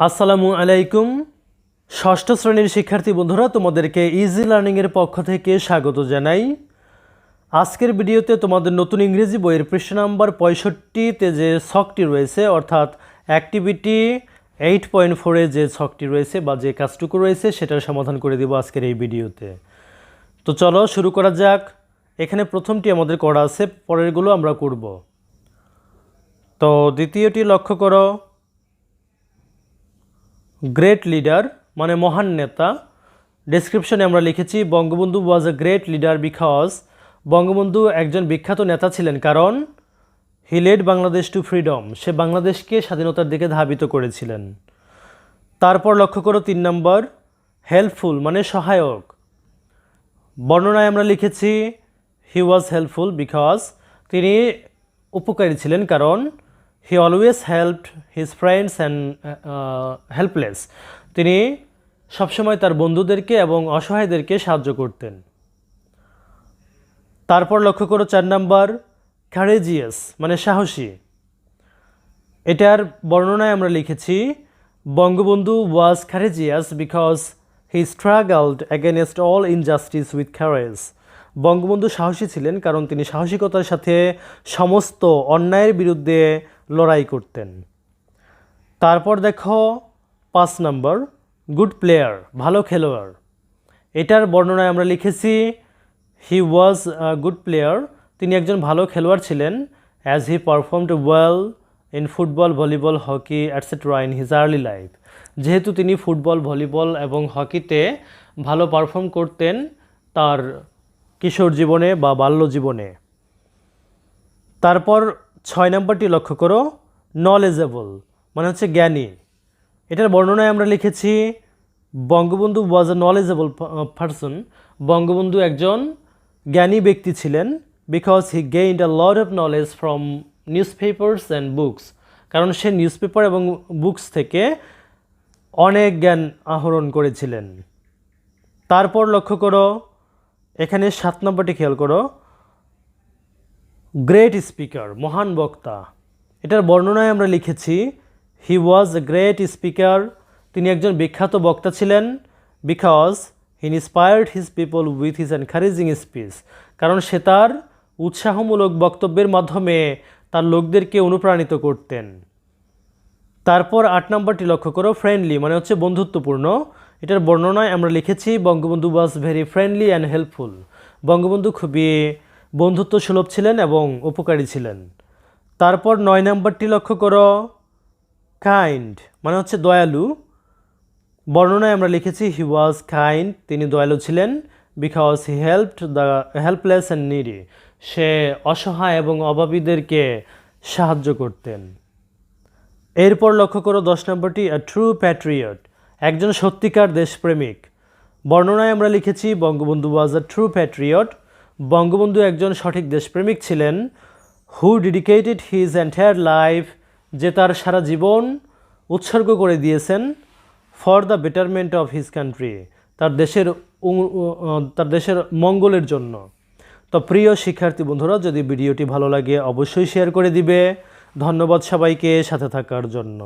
আসসালামু আলাইকুম। ষষ্ঠ শ্রেণির শিক্ষার্থী বন্ধুরা, তোমাদেরকে ইজি লার্নিংয়ের পক্ষ থেকে স্বাগত জানাই। আজকের ভিডিওতে তোমাদের নতুন ইংরেজি বইয়ের পৃষ্ঠ নাম্বার পঁয়ষট্টিতে যে ছকটি রয়েছে, অর্থাৎ অ্যাক্টিভিটি এইট পয়েন্ট ফোরে যে ছকটি রয়েছে বা যে কাজটুকু রয়েছে, সেটার সমাধান করে দেবো আজকের এই ভিডিওতে। তো চলো শুরু করা যাক। এখানে প্রথমটি আমাদের করা আছে, পরেরগুলো আমরা করব। তো দ্বিতীয়টি লক্ষ্য করো। গ্রেট লিডার মানে মহান নেতা। ডেসক্রিপশনে আমরা লিখেছি, Bangabandhu was a great leader because Bangabandhu একজন বিখ্যাত নেতা ছিলেন কারণ he led Bangladesh to freedom সে বাংলাদেশকে স্বাধীনতার দিকে ধাবিত করেছিলেন। তারপর লক্ষ্য করো তিন নম্বর হেল্পফুল মানে সহায়ক। বর্ণনায় আমরা লিখেছি হি ওয়াজ হেল্পফুল বিকজ তিনি উপকারী ছিলেন কারণ he always helped his friends and helpless তিনি সবসময় তার বন্ধুদেরকে এবং অসহায়দেরকে সাহায্য করতেন। তারপর লক্ষ্য করো চার নাম্বার ক্যারেজিয়াস মানে সাহসী। এটার বর্ণনায় আমরা লিখেছি, Bangabandhu was courageous because he struggled against all injustice with courage Bangabandhu সাহসী ছিলেন কারণ তিনি সাহসিকতার সাথে সমস্ত অন্যায়ের বিরুদ্ধে লড়াই করতেন। তারপর দেখো পাঁচ নম্বর গুড প্লেয়ার ভালো খেলোয়াড়। এটার বর্ণনায় আমরা লিখেছি হি ওয়াজ গুড প্লেয়ার তিনি একজন ভালো খেলোয়াড় ছিলেন as he performed well in football volleyball hockey etcetera in his early life যেহেতু তিনি ফুটবল ভলিবল এবং হকিতে ভালো পারফর্ম করতেন তার কিশোর জীবনে বা বাল্য জীবনে। তারপর ছয় নম্বরটি লক্ষ্য করো নলেজেবল মানে হচ্ছে জ্ঞানী। এটার বর্ণনায় আমরা লিখেছি, Bangabandhu was a knowledgeable person Bangabandhu একজন জ্ঞানী ব্যক্তি ছিলেন because he gained a lot of knowledge from newspapers and books কারণ সে নিউজ পেপার এবং বুকস থেকে অনেক জ্ঞান আহরণ করেছিলেন। তারপর লক্ষ্য করো, এখানে সাত নম্বরটি খেয়াল করো গ্রেট স্পিকার, মহান বক্তা। এটার বর্ণনায় আমরা লিখেছি হি ওয়াজ এ গ্রেট স্পিকার তিনি একজন বিখ্যাত বক্তা ছিলেন because he inspired his people with his encouraging speech কারণ সে তার উৎসাহমূলক বক্তব্যের মাধ্যমে তার লোকদেরকে অনুপ্রাণিত করতেন। তারপর আট নম্বরটি লক্ষ্য করো ফ্রেন্ডলি মানে হচ্ছে বন্ধুত্বপূর্ণ। এটার বর্ণনায় আমরা লিখেছি, Bangabandhu was very friendly and helpful Bangabandhu খুবই বন্ধুত্ব সুলভ ছিলেন এবং উপকারী ছিলেন। তারপর নয় নম্বরটি লক্ষ্য করো। কাইন্ড মানে হচ্ছে দয়ালু। বর্ণনায় আমরা লিখেছি হি ওয়াজ কাইন্ড তিনি দয়ালু ছিলেন। Because he helped the helpless and needy সে অসহায় এবং অভাবীদেরকে সাহায্য করতেন। এরপর লক্ষ্য করো দশ নম্বরটি আ ট্রু প্যাট্রিয়ট একজন সত্যিকার দেশপ্রেমিক। বর্ণনায় আমরা লিখেছি, Bangabandhu was a true patriot Bangabandhu একজন সঠিক দেশপ্রেমিক ছিলেন who dedicated his entire life যে তার সারা জীবন উৎসর্গ করে দিয়েছেন for the betterment of his country তার দেশের তার দেশের মঙ্গলের জন্য। তো প্রিয় শিক্ষার্থী বন্ধুরা, যদি ভিডিওটি ভালো লাগে, অবশ্যই শেয়ার করে দিবে। ধন্যবাদ সবাইকে, সাথে থাকার জন্য।